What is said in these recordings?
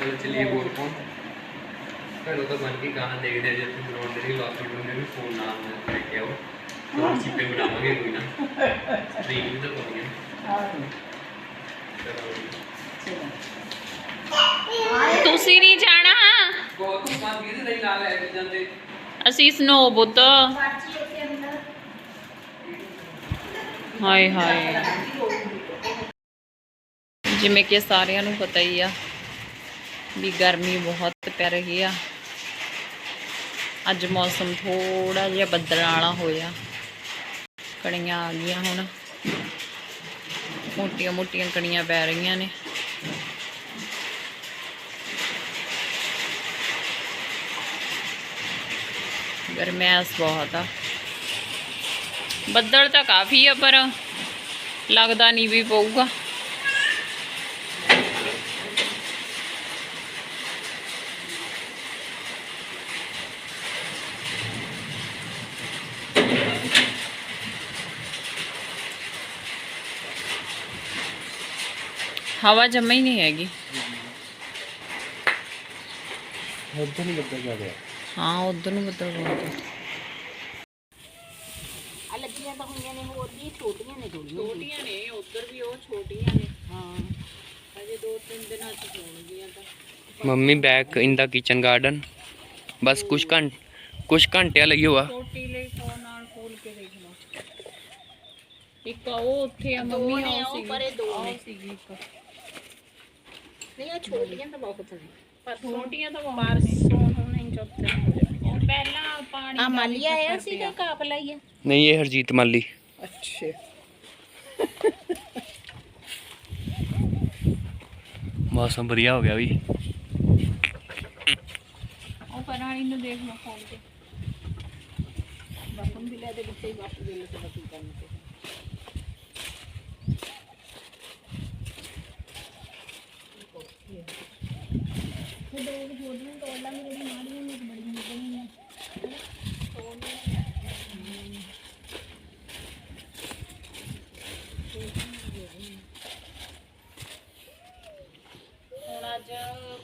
ਚਲੋ ਚਲੀਏ ਵੋਟ ਪਾਉਣ ਘਰੋਂ ਤਾਂ ਬਣ ਕੇ ਗਾਣਾ ਦੇਖਦੇ ਜੇ ਤੁਸੀਂ ਬਣਾਉਣ ਦੇ ਲਈ ਲਾਸਟ ਵੀਡੀਓ ਨੇ ਵੀ ਫੋਨ ਨਾਲ ਲੈ ਕੇ ਆਓ ਹੋਰ ਚਿੱਪੇ ਬਣਾਵਾਂਗੇ ਕੋਈ ਨਾ। ਸਟ੍ਰੀਮ ਵੀ ਤਾਂ ਪਾਉਣੀ ਹੈ ਤੁਸੀਂ ਨਹੀਂ ਜਾਣਾ। ਬਹੁਤ ਧੁੱਪਾਂ ਕਿਹਦੇ ਲਈ ਨਾਲ ਲੈ ਕੇ ਜਾਂਦੇ। ਅਸੀਂ ਸਨੋ ਬੁੱਤ। ਹਾਏ ਹਾਏ। ਜਿਵੇਂ ਕਿ ਸਾਰਿਆਂ ਨੂੰ ਪਤਾ ਹੀ ਆ। ਵੀ ਗਰਮੀ ਬਹੁਤ ਪੈ ਰਹੀ ਆ। ਅੱਜ ਮੌਸਮ ਥੋੜਾ ਜਿਹਾ ਬੱਦਲਾਂ ਵਾਲਾ ਹੋਇਆ। ਕਣੀਆਂ ਆ ਗਈਆਂ ਹੁਣ। ਮੋਟੀਆਂ ਮੋਟੀਆਂ ਕਣੀਆਂ ਪੈ ਰਹੀਆਂ ਨੇ। ਗਰਮੈਸ ਬਹੁਤ ਆ। ਬੱਦਲ ਤਾਂ ਕਾਫੀ ਆ ਪਰ ਲੱਗਦਾ ਨਹੀਂ ਵੀ ਪਊਗਾ। ਹਵਾ ਜਮਾ ਹੀ ਨਹੀਂ ਹੈਗੀ ਉੱਧਰ ਨਹੀਂ ਬੱਦਲ ਜਾ ਰਿਹਾ ਹਾਂ ਉਧਰ ਨੂੰ ਬੱਦਲ ਬਹੁਤ ਆ ਆ ਲੱਗੀਆਂ ਤਾਂ ਹੋਈਆਂ ਨੇ ਹੋਰ ਵੀ ਛੋਟੀਆਂ ਨੇ ਥੋੜੀਆਂ ਛੋਟੀਆਂ ਨੇ ਉਧਰ ਵੀ ਉਹ ਛੋਟੀਆਂ ਨੇ ਹਾਂ ਅਜੇ ਦੋ ਤਿੰਨ ਦਿਨਾਂ ਚ ਹੋਣਗੀਆਂ ਤਾਂ mummy back in the kitchen garden ਬਸ ਕੁਝ ਘੰਟ ਕੁਝ ਘੰਟਿਆਂ ਲਈ ਹੋਆ ਛੋਟੀ ਲਈ ਫੋਨ ਨਾਲ ਖੋਲ ਕੇ ਦੇਖ ਲਓ ਇੱਕ ਆ ਉਹ ਉੱਥੇ ਆ ਮੰਮੀ ਨੇ, ਆਉ ਉਹ ਸੀਗੀ ਪਰੇ ਦੋ ਆਹ ਨੇ। ਸੀਗੀ ਇੱਕ ਨਹੀਂ ਆ ਛੋਟੀਆਂ ਤਾਂ ਬਹੁਤ ਨੇ। ਪਰ ਛੋਟੀਆਂ ਤਾਂ ਬਹੁਤ ਪਰਸੋਂ ਹੁਣ ਨਹੀਂ ਚੌਥੇ ਉਹ ਪਹਿਲਾਂ ਪਾਣੀ ਆ ਦਾ ਮਾਲੀਆ ਵੀ ਆਇਆ ਚੱਕਰ ਸੀਗਾ ਕਾਪਲਾ ਹੀ ਆ ਨਹੀਂ ਇਹ ਹਰਜੀਤ ਮਾਲੀ। ਅੱਛਾ। ਮੌਸਮ ਵਧੀਆ ਹੋ ਗਿਆ ਵੀ। ਉਹ ਪਰਾਣੀ ਨੂੰ ਦੇਖ ਲਓ ਕੇ ਬਾਪੂ ਵੀ ਲੈ ਦੇ ਵਿੱਚ ਹੀ ਬਾਪੂ ਦੇ ਲੈ ਤੇ ਬਾਕੀ ਕੰਮ ਤੇ ਹੁਣ ਅੱਜ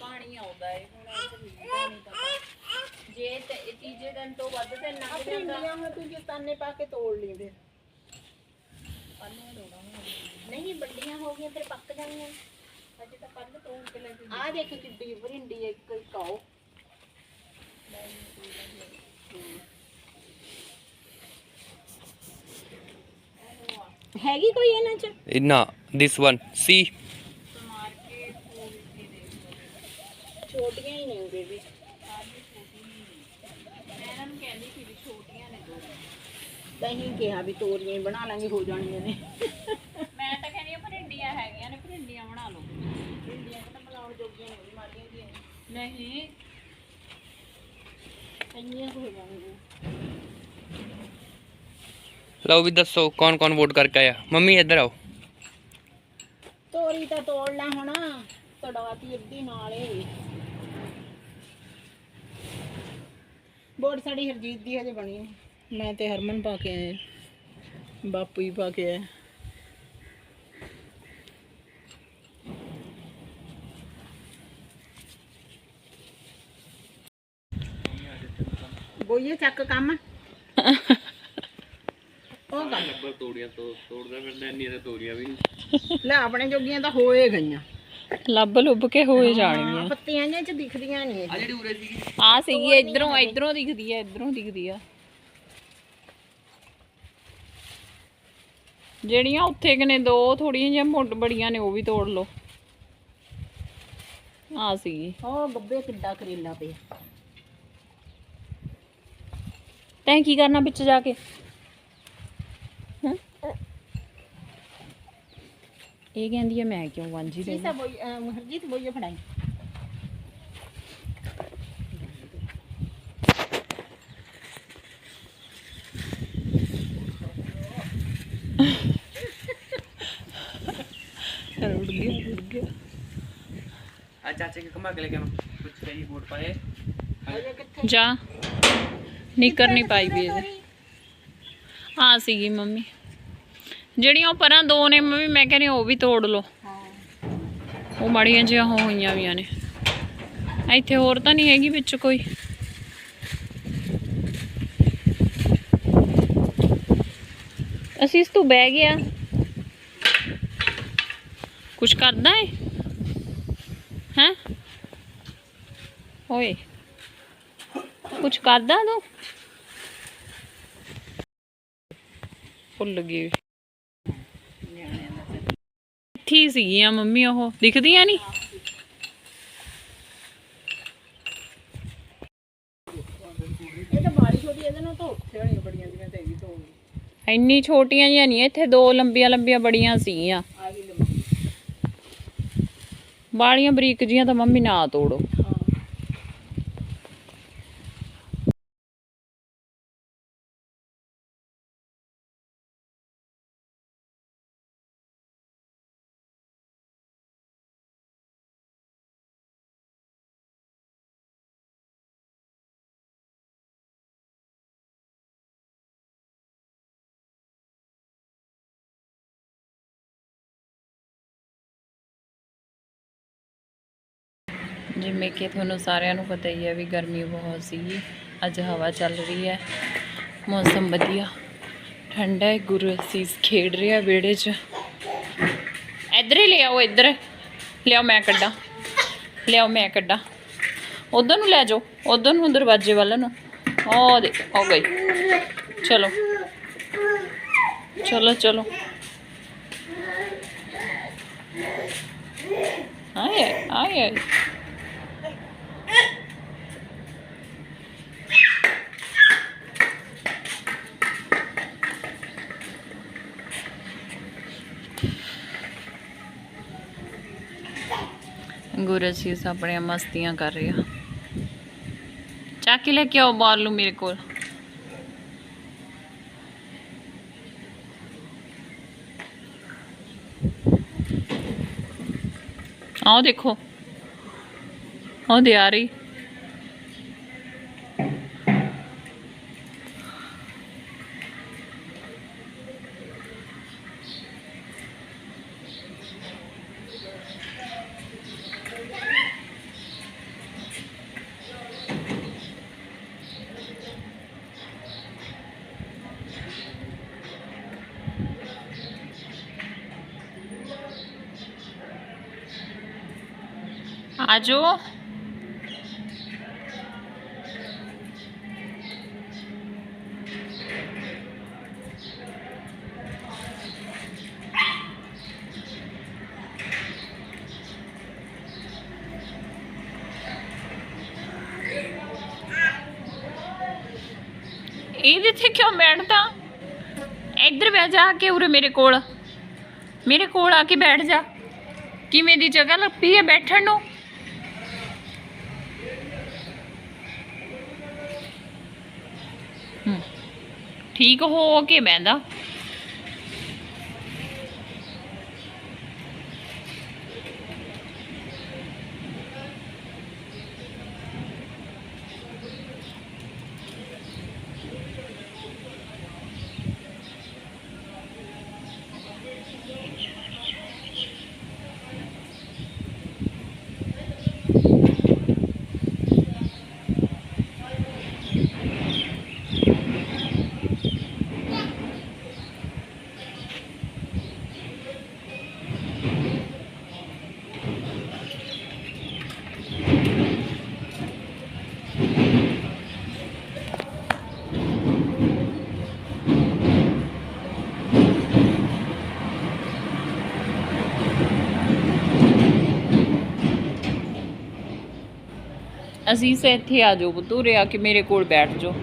ਪਾਣੀ ਆਉਂਦਾ ਏ ਹੁਣ ਅੱਜ ਮਿਲਦਾ ਨਹੀਂ ਪਤਾ। ਜੇ ਤੇ ਤੀਜੇ ਦਿਨ ਤੋਂ ਵੱਧ ਤੇ ਲੰਘ ਜਾਂਦਾ। ਭਿੰਡੀਆਂ ਹੁਣ ਤੂੰ ਜਤਾਨੇ ਪਾ ਕੇ ਤੋੜ ਲਈ ਫਿਰ। ਨਹੀਂ ਵੱਡੀਆਂ ਹੋ ਗਈਆਂ ਫਿਰ ਪੱਕ ਜਾਣੀਆਂ ਅੱਜ ਤਾਂ ਕੱਲ ਤੋੜ ਕੇ ਲੈ ਕੇ ਆ ਦੇਖ ਕਿੱਡੀ ਭਰਿੰਡੀ ਹੈ ਇੱਕ ਇੱਕ ਆਓ ਹੈਗੀ ਕੋਈ ਇਹਨਾਂ ਚ? ਨਾ ਦਿਸ ਵਨ ਸੀ ਮਾਰ ਕੇ ਤੋੜ ਕੇ ਦੇਖ ਛੋਟੀਆਂ ਹੀ ਨੇ ਉਹਦੇ ਵੀ ਮੈਂ ਇਹਨਾਂ ਨੂੰ ਕਹਿੰਦੀ ਸੀ ਵੀ ਛੋਟੀਆਂ ਨੇ ਦੋ ਤਹੀਂ ਕਿਹਾ ਵੀ ਤੋਰੀਆਂ ਹੀ ਬਣਾ ਲਾਂਗੇ ਹੋ ਜਾਣੀਆਂ ਨੇ। ਮੈਂ ਤਾਂ ਕਹਿੰਦੀ ਆ ਭਰਿੰਡੀਆਂ ਹੈਗੀਆਂ ਨੇ ਭਰਿੰਡੀਆਂ ਬਣਾ ਲਓ ਭਿੰਡੀਆਂ ਤਾਂ ਨਹੀਂ। ਇੰਨੀਆਂ ਹੋ ਜਾਣਗੀਆਂ। ਲਓ ਵੀ ਦੱਸੋ ਕੌਣ ਕੌਣ ਵੋਟ ਕਰਕੇ ਆਇਆ? ਮੰਮੀ ਇੱਧਰ ਆਓ। ਤੋਰੀ ਤਾਂ ਤੋੜ ਲੈ ਹੁਣ। ਤੜਾਤੀ ਅੱਧੀ ਨਾਲ ਬੋੜ ਸਾਡੀ ਹਰਜੀਤ ਦੀ ਹਜੇ ਬਣੀ। ਮੈਂ ਤੇ ਹਰਮਨ ਪਾ ਕੇ ਆਏ। ਬਾਪੂ ਹੀ ਪਾ ਕੇ ਆਏ। ਬੋਈਏ ਚੱਕ ਕੰਮ। ਉਹ ਕੰਮ ਨੰਬਰ ਤੋੜੀਆਂ ਤੋਂ ਤੋੜਦਾ ਫਿਰਦਾ ਇੰਨੀਆਂ ਤੇ ਤੋੜੀਆਂ ਵੀ ਲੈ ਆਪਣੇ ਜੋਗੀਆਂ ਤਾਂ ਹੋਏ ਗਈਆਂ। ਲੱਭ ਲੁੱਭ ਕੇ ਹੋਏ ਜਾਣਗੀਆਂ। ਪੱਤੀਆਂ ਜਿਹੀਆਂ ਚ ਦਿਖਦੀਆਂ ਨਹੀਂ ਆ ਜਿਹੜੀ ਉਰੇ ਸੀਗੀ। ਆ ਸੀਗੀ ਇਧਰੋਂ ਇਧਰੋਂ ਦਿਖਦੀ ਆ ਇਧਰੋਂ ਦਿਖਦੀ ਆ। ਜਿਹੜੀਆਂ ਉੱਥੇ ਕਨੇ ਦੋ ਥੋੜੀਆਂ ਜਿਹੀਆਂ ਮੁੱਢ ਬੜੀਆਂ ਨੇ ਉਹ ਵੀ ਤੋੜ ਲਓ। ਆ ਸੀਗੀ। ਉਹ ਗੱਬੇ ਕਿੱਡਾ ਕਰੇਲਾ ਪਿਆ। ਤੈਂ ਕੀ ਕਰਨਾ ਵਿੱਚ ਜਾ ਕੇ? ਹੈਂ? ਇਹ ਕਹਿੰਦੀ ਆ ਮੈਂ ਕਿਉਂ ਵਾਂਝੀ ਦੇ ਸੀਸਾ ਬੋਈ ਅਮ, ਹਰਜੀਤ ਬੋਈਏ ਫੜਾਈ। ਰੁੜ ਗਿਆ ਰੁੜ ਗਿਆ। ਆ ਚਾਚੇ ਕੇ ਕਮਾ ਕੇ ਲੈ ਕੇ ਆਉਣਾ। ਕੁਝ ਕਹੀ ਵੋਟ ਪਾਏ। ਅਜੇ ਕਿੱਥੇ? ਜਾ। ਨਿਕਰ ਨਹੀਂ ਪਾਈ ਵੀ ਇਹਦੇ। ਆ ਸੀਗੀ ਮੰਮੀ। ਜਿਹੜੀਆਂ ਉਹ ਪਰਾਂ ਦੋ ਨੇ ਮੰਮੀ, ਮੈਂ ਕਹਿੰਦੀ ਉਹ ਵੀ ਤੋੜ ਲਓ। ਉਹ ਮਾੜੀਆਂ ਜਿਹੀਆਂ ਹੋਈਆਂ ਵੀਆਂ ਨੇ। ਇੱਥੇ ਹੋਰ ਤਾਂ ਨਹੀਂ ਹੈਗੀ ਵਿੱਚ ਕੋਈ। ਅਸੀਂ ਇਸ ਤੂੰ ਬਹਿ ਗਿਆ ਕੁਛ ਕਰਦਾ ਹੈ ਹੈਂ? ਓਏ। ਕੁਛ ਕਰਦਾ ਤੂੰ? ਭੁੱਲ ਗਈ। ਹੀ ਸੀਗੀਆਂ ਮੰਮੀ ਉਹ। ਦਿਖਦੀਆਂ ਨਹੀਂ ਇੰਨੀ ਛੋਟੀਆਂ ਜਿਹੀਆਂ ਨਹੀਂ ਇੱਥੇ ਦੋ ਲੰਬੀਆਂ ਲੰਬੀਆਂ ਬੜੀਆਂ ਸੀਗੀਆਂ। ਬਾਲੀਆਂ ਬਰੀਕ ਜੀਆਂ ਤਾਂ ਮੰਮੀ ਨਾ ਤੋੜੋ। ਜਿਵੇਂ ਕਿ ਤੁਹਾਨੂੰ ਸਾਰਿਆਂ ਨੂੰ ਪਤਾ ਹੀ ਹੈ ਵੀ ਗਰਮੀ ਬਹੁਤ ਸੀਗੀ, ਅੱਜ ਹਵਾ ਚੱਲ ਰਹੀ ਹੈ, ਮੌਸਮ ਵਧੀਆ, ਠੰਡਾ ਹੈ, ਗੁਰੂ ਅਸੀਸ ਖੇਡ ਰਿਹਾ ਵਿਹੜੇ 'ਚ। ਇੱਧਰ ਹੀ ਲਿਆਓ ਇੱਧਰ। ਲਿਆਓ ਮੈਂ ਕੱਢਾਂ। ਲਿਆਓ ਮੈਂ ਕੱਢਾਂ। ਉਧਰ ਨੂੰ ਲੈ ਜਾਓ, ਉਧਰ ਨੂੰ, ਦਰਵਾਜ਼ੇ ਵੱਲ ਨੂੰ। ਉਹ ਦੇ, ਹੋ ਗਈ। ਚਲੋ। ਚਲੋ ਚਲੋ। ਆਏ ਆਏ। ਆਏ ਗੁਰਸੀਸ ਆਪਣੀਆਂ ਮਸਤੀਆਂ ਕਰ ਰਿਹਾ। ਚੱਕ ਕੇ ਲੈ ਕੇ ਆਓ ਬਾਲ ਨੂੰ ਮੇਰੇ ਕੋਲ। ਆਓ ਦੇਖੋ। ਆਓ ਦੇ ਆ ਜਾਓ ਇਹਦੇ ਤੇ ਕਿਉਂ ਬੈਠਦਾ? ਇੱਧਰ ਬਹਿ ਜਾ ਕੇ ਉਰੇ ਮੇਰੇ ਕੋਲ। ਮੇਰੇ ਕੋਲ ਆ ਕੇ ਬੈਠ ਜਾ। ਕਿਵੇਂ ਦੀ ਜਗ੍ਹਾ ਲੱਭੀ ਹੈ ਬੈਠਣ ਨੂੰ? ਠੀਕ ਹੋ ਕੇ ਬਹਿੰਦਾ। ਅਜ਼ੀਜ਼ ਇੱਥੇ ਆ ਜਾਓ ਬਤੂਰੇ ਆ ਕੇ ਮੇਰੇ ਕੋਲ ਬੈਠ ਜਾਓ।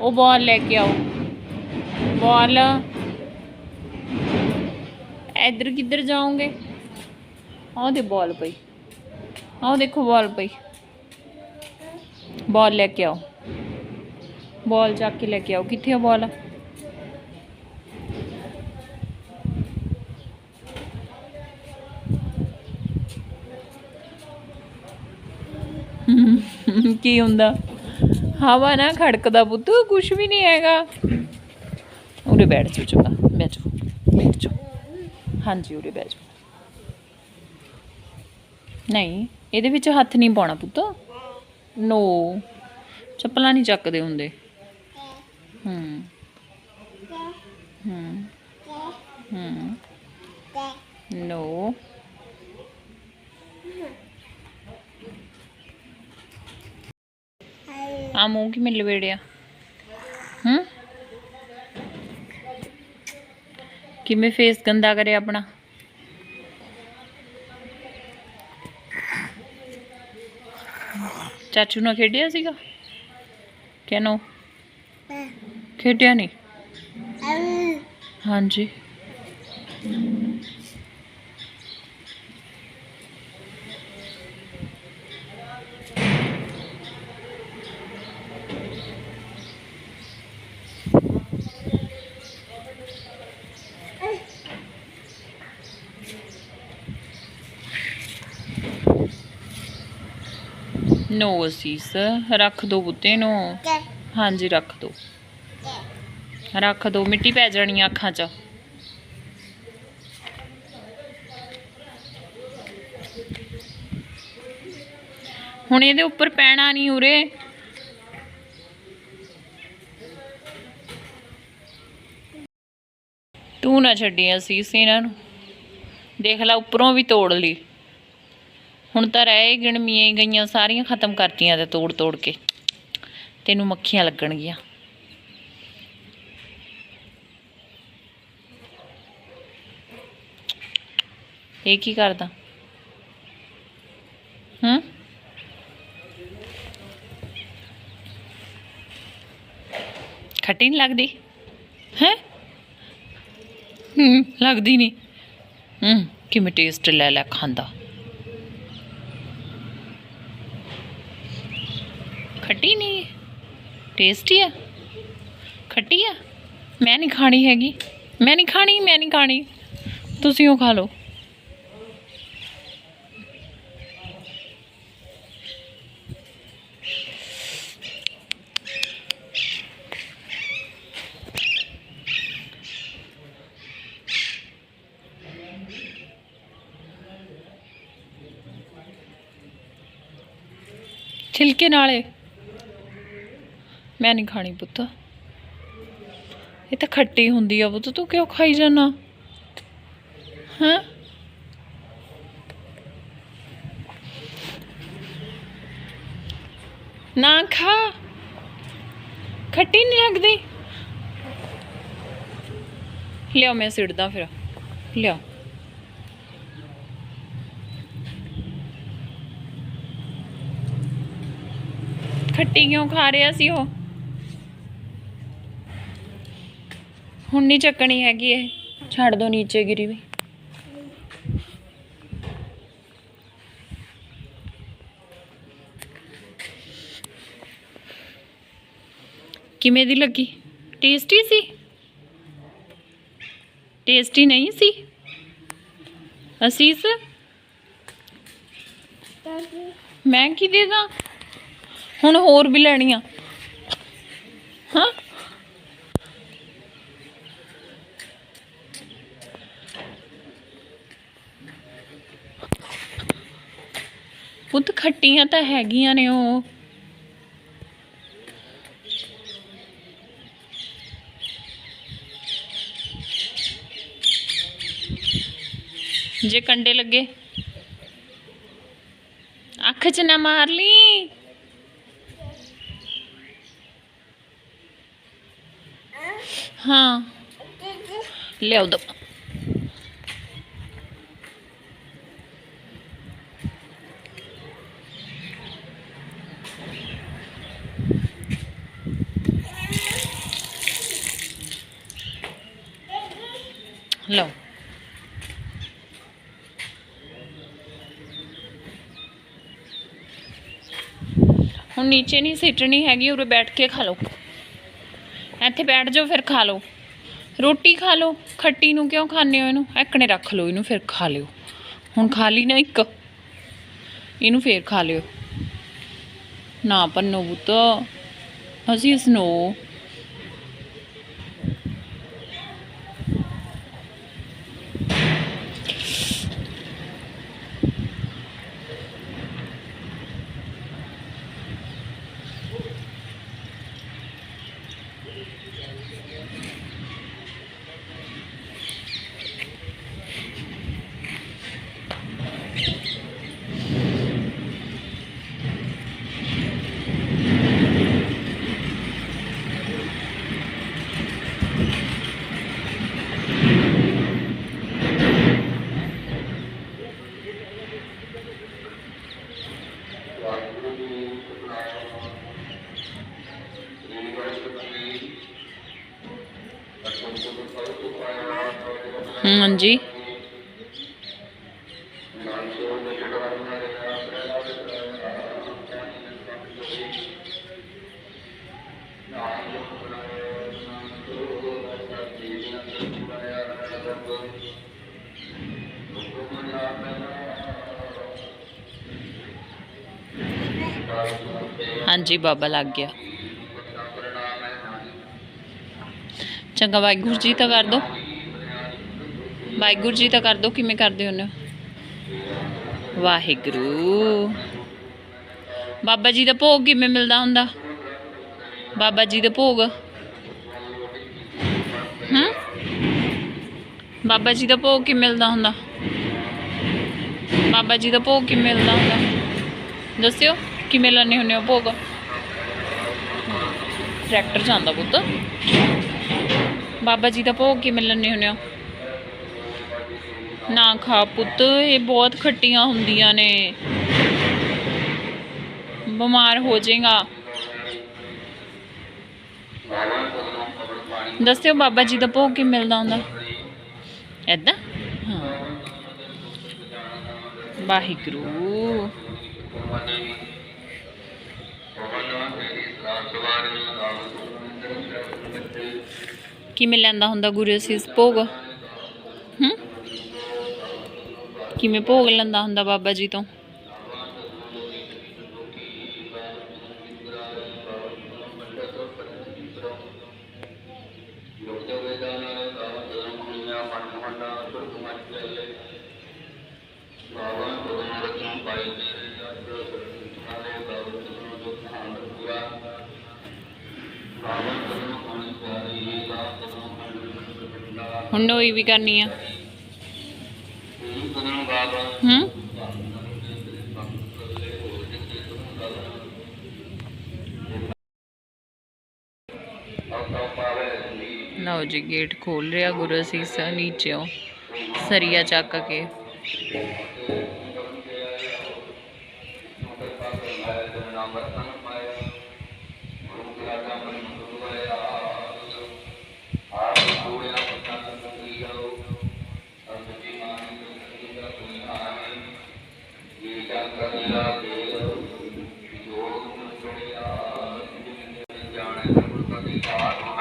ਉਹ ਬਾਲ ਲੈ ਕੇ ਆਓ। ਬਾਲ ਇੱਧਰ ਕਿੱਧਰ ਜਾਓਗੇ? ਆਹ ਦੇ ਬਾਲ ਪਈ। ਆਹ ਦੇਖੋ ਬਾਲ ਪਈ। ਬਾਲ ਲੈ ਕੇ ਆਓ। ਬਾਲ ਚੱਕ ਕੇ ਲੈ ਕੇ ਆਓ। ਕਿੱਥੇ ਆ ਬਾਲ ਕੀ ਹੁੰਦਾ? ਹਵਾ ਨਾ ਖੜਕਦਾ ਪੁੱਤ ਕੁਝ ਵੀ ਨਹੀਂ ਹੈਗਾ। ਉਰੇ ਬੈਠ ਜਾ ਚੁੱਕਾ ਬੈਠ ਜਾ ਬੈਠ ਜਾ ਹਾਂਜੀ, ਉਰੇ ਬੈਠ ਜਾ ਨਹੀਂ, ਇਹਦੇ ਵਿੱਚ ਹੱਥ ਨਹੀਂ ਪਾਉਣਾ ਪੁੱਤ। ਨੋ ਚੱਪਲਾਂ ਨਹੀਂ ਚੱਕਦੇ ਹੁੰਦੇ। ਹੂੰ। ਹੂੰ। ਹੂੰ। ਨੋ ਆ ਮੂੰਹ ਕਿਵੇਂ ਲਵੇੜਿਆ? ਹੂੰ? ਕਿਵੇਂ ਫੇਸ ਗੰਦਾ ਕਰਿਆ ਆਪਣਾ? ਚਾਚੂ ਨਾਲ ਖੇਡਿਆ ਸੀਗਾ? ਕਿਨੋ ਖੇਡਿਆ ਨਹੀਂ? ਹਾਂਜੀ। ਨੋ ਅਸੀਸ ਰੱਖ ਦੋ ਬੁੱਤੇ ਨੂੰ। ਹਾਂਜੀ ਰੱਖ ਦੋ। ਰੱਖ ਦੋ ਮਿੱਟੀ ਪੈ ਜਾਣੀ ਅੱਖਾਂ 'ਚ। ਹੁਣ ਇਹਦੇ ਉੱਪਰ ਪੈਣਾ ਨਹੀਂ ਉਰੇ। ਤੂੰ ਨਾ ਛੱਡੀ ਅਸੀਸ ਇਹਨਾਂ ਨੂੰ। ਦੇਖ ਲੈ ਉੱਪਰੋਂ ਵੀ ਤੋੜ ਲਈ। ਹੁਣ ਤਾਂ ਰਹਿ ਗਿਣਮੀਆਂ ਹੀ ਗਈਆਂ, ਸਾਰੀਆਂ ਖਤਮ ਕਰਤੀਆਂ ਤੇ ਤੋੜ ਤੋੜ ਕੇ। ਤੈਨੂੰ ਮੱਖੀਆਂ ਲੱਗਣਗੀਆਂ। ਇਹ ਕੀ ਕਰਦਾ? ਹੂੰ? ਖੱਟੀ ਨਹੀਂ ਲੱਗਦੀ? ਹੈ? ਹੂੰ, ਲੱਗਦੀ ਨਹੀਂ ਹੂੰ, ਕਿਵੇਂ ਟੇਸਟ ਲੈ ਲੈ ਖਾਂਦਾ ਖੱਟੀ ਨਹੀਂ ਟੇਸਟੀ ਆ ਖੱਟੀ ਆ ਮੈਂ ਨਹੀਂ ਖਾਣੀ ਹੈਗੀ ਮੈਂ ਨਹੀਂ ਖਾਣੀ ਮੈਂ ਨਹੀਂ ਖਾਣੀ ਤੁਸੀਂ ਉਹ ਖਾ ਲਓ ਛਿਲਕੇ ਨਾਲੇ ਮੈਂ ਨਹੀਂ ਖਾਣੀ ਪੁੱਤ। ਇਹ ਤਾਂ ਖੱਟੀ ਹੁੰਦੀ ਆ ਪੁੱਤ, ਤੂੰ ਕਿਉਂ ਖਾਈ ਜਾਣਾ ਹਾਂ? ਨਾ ਖਾ। ਖੱਟੀ ਨਹੀਂ ਲੱਗਦੀ। ਲਿਓ ਮੈਂ ਸਿੜਦਾ ਫਿਰ। ਲਿਓ ਖੱਟੀ ਕਿਉਂ ਖਾ ਰਿਹਾ ਸੀ ਉਹ? ਹੁਣ ਨਹੀਂ ਚੱਕਣੀ ਹੈਗੀ ਇਹ। ਛੱਡ ਦੋ ਨੀਚੇ ਗਿਰੀ ਵੀ। ਕਿਵੇਂ ਦੀ ਲੱਗੀ? ਟੇਸਟੀ ਸੀ? ਟੇਸਟੀ ਨਹੀਂ ਸੀ? ਅਸੀਸ? ਮੈਂ ਕੀ ਦੇ ਦਾਂ? ਹੁਣ ਹੋਰ ਵੀ ਲੈਣੀਆਂ। ਹਾਂ? ਪੁੱਤ ਖੱਟੀਆਂ ਤਾਂ ਹੈਗੀਆਂ ਨੇ ਉਹ। ਜੇ ਕੰਡੇ ਲੱਗੇ। ਅੱਖ 'ਚ ਨਾ ਮਾਰ ਲਈ। ਹਾਂ। ਲਿਆਓ ਦੋ ਲਓ। ਹੁਣ ਨੀਚੇ ਨਹੀਂ ਸਿੱਟਣੀ ਹੈਗੀ, ਉਰੇ ਬੈਠ ਕੇ ਖਾ ਲਓ। ਇੱਥੇ ਬੈਠ ਜਾਓ, ਫਿਰ ਖਾ ਲਓ। ਰੋਟੀ ਖਾ ਲਓ, ਖੱਟੀ ਨੂੰ ਕਿਉਂ ਖਾਂਦੇ ਹੋ ਇਹਨੂੰ? ਐਕਣੇ ਰੱਖ ਲਓ ਇਹਨੂੰ, ਫਿਰ ਖਾ ਲਿਓ। ਹੁਣ ਖਾ ਲਈ ਨਾ ਇੱਕ, ਇਹਨੂੰ ਫੇਰ ਖਾ ਲਿਓ। ਨਾ ਪੰਨੋ ਪੁੱਤ, ਅਸੀਂ ਇਸ ਨੂੰ ਹਾਂਜੀ ਹਾਂਜੀ, ਬਾਬਾ ਲੱਗ ਗਿਆ। ਚੰਗਾ, ਵਾਹਿਗੁਰੂ ਜੀ ਤਾਂ ਕਰ ਦੋ। ਵਾਹਿਗੁਰੂ ਜੀ ਤਾਂ ਕਰ ਦੋ, ਕਿਵੇਂ ਕਰਦੇ ਹੁੰਦੇ ਹੋ? ਵਾਹਿਗੁਰੂ। ਬਾਬਾ ਜੀ ਦਾ ਭੋਗ ਕਿਵੇਂ ਮਿਲਦਾ ਹੁੰਦਾ? ਬਾਬਾ ਜੀ ਦਾ ਭੋਗ ਹੂੰ ਬਾਬਾ ਜੀ ਦਾ ਭੋਗ ਕਿਵੇਂ ਮਿਲਦਾ ਹੁੰਦਾ? ਬਾਬਾ ਜੀ ਦਾ ਭੋਗ ਕਿਵੇਂ ਮਿਲਦਾ ਹੁੰਦਾ? ਦੱਸਿਓ, ਕਿਵੇਂ ਲੈਣੇ ਹੁੰਦੇ ਹੋ ਭੋਗ? ਟਰੈਕਟਰ ਜਾਂਦਾ ਪੁੱਤ। ਬਾਬਾ ਜੀ ਦਾ ਭੋਗ ਕਿਵੇਂ ਲੈਣੇ ਹੁੰਦੇ ਹੋ? ਨਾ ਖਾ ਪੁੱਤ, ਇਹ ਬਹੁਤ ਖੱਟੀਆਂ ਹੁੰਦੀਆਂ ਨੇ। ਬਿਮਾਰ ਹੋ ਜਾਏਗਾ। ਦੱਸਿਓ ਬਾਬਾ ਜੀ ਦਾ ਭੋਗ ਕਿਵੇਂ ਮਿਲਦਾ ਹੁੰਦਾ? ਐਦਾਂ ਹਾਂ। ਵਾਹਿਗੁਰੂ। ਕਿਵੇਂ ਲੈਂਦਾ ਹੁੰਦਾ ਗੁਰੂ ਅਸੀਸ ਭੋਗ? ਹੂੰ? ਕਿਵੇਂ ਭੋਗ ਲੈਂਦਾ ਹੁੰਦਾ ਬਾਬਾ ਜੀ ਤੋਂ? ਹੁਣ ਨੋਈ ਵੀ ਕਰਨੀ ਆ ਹੂੰ ਲਓ ਜੀ ਗੇਟ ਖੋਲ ਰਿਹਾ ਗੁਰੂ ਅਸੀਸ ਨੀਚੇੋਂ ਸਰੀਆ ਚੱਕ ਕੇ ਜਾਣੈ ਸੋਇ